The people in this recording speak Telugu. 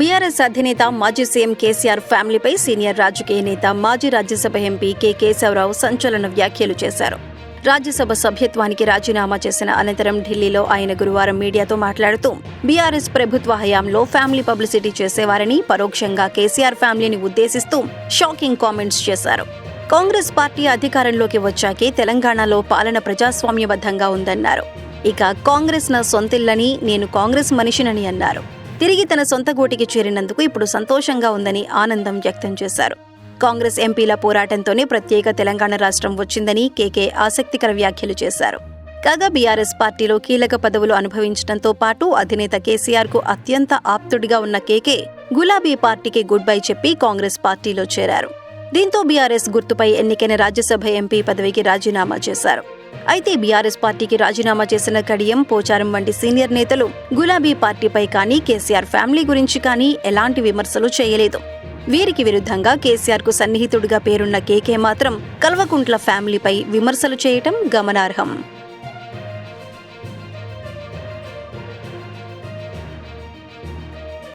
బీఆర్ఎస్ అధినేత మాజీ సీఎం కేసీఆర్ ఫ్యామిలీపై సీనియర్ రాజకీయ నేత మాజీ రాజ్యసభ ఎంపీ కె. కేశవరావు సంచలన వ్యాఖ్యలు చేశారు. రాజ్యసభ సభ్యత్వానికి రాజీనామా చేసిన అనంతరం ఢిల్లీలో ఆయన గురువారం మీడియాతో మాట్లాడుతూ బీఆర్ఎస్ ప్రభుత్వ హయాంలో ఫ్యామిలీ పబ్లిసిటీ చేసేవారని పరోక్షంగా కేసీఆర్ ఫ్యామిలీని ఉద్దేశిస్తూ షాకింగ్ కామెంట్స్ చేశారు. కాంగ్రెస్ పార్టీ అధికారంలోకి వచ్చాకే తెలంగాణలో పాలన ప్రజాస్వామ్యబద్ధంగా ఉందన్నారు. ఇక కాంగ్రెస్ నా సొంతిల్లని నేను కాంగ్రెస్ మనిషినని అన్నారు. తిరిగి తన సొంత గూటికి చేరినందుకు ఇప్పుడు సంతోషంగా ఉందని ఆనందం వ్యక్తం చేశారు. కాంగ్రెస్ ఎంపీల పోరాటంతోనే ప్రత్యేక తెలంగాణ రాష్ట్రం వచ్చిందని కేకే ఆసక్తికర వ్యాఖ్యలు చేశారు. కాగా బీఆర్ఎస్ పార్టీలో కీలక పదవులు అనుభవించడంతో పాటు అధినేత కేసీఆర్కు అత్యంత ఆప్తుడిగా ఉన్న కేకే గులాబీ పార్టీకి గుడ్ బై చెప్పి కాంగ్రెస్ పార్టీలో చేరారు. దీంతో బీఆర్ఎస్ గుర్తుపై ఎన్నికైన రాజ్యసభ ఎంపీ పదవికి రాజీనామా చేశారు. అయితే బీఆర్ఎస్ పార్టీకి రాజీనామా చేసిన కడియం పోచారం వంటి సీనియర్ నేతలు గులాబీ పార్టీపై కానీ కేసీఆర్ ఫ్యామిలీ గురించి కానీ ఎలాంటి విమర్శలు చేయలేదు. వీరికి విరుద్ధంగా కేసీఆర్కు సన్నిహితుడిగా పేరున్న కేకే మాత్రం కల్వకుంట్ల ఫ్యామిలీపై విమర్శలు చేయటం గమనార్హం.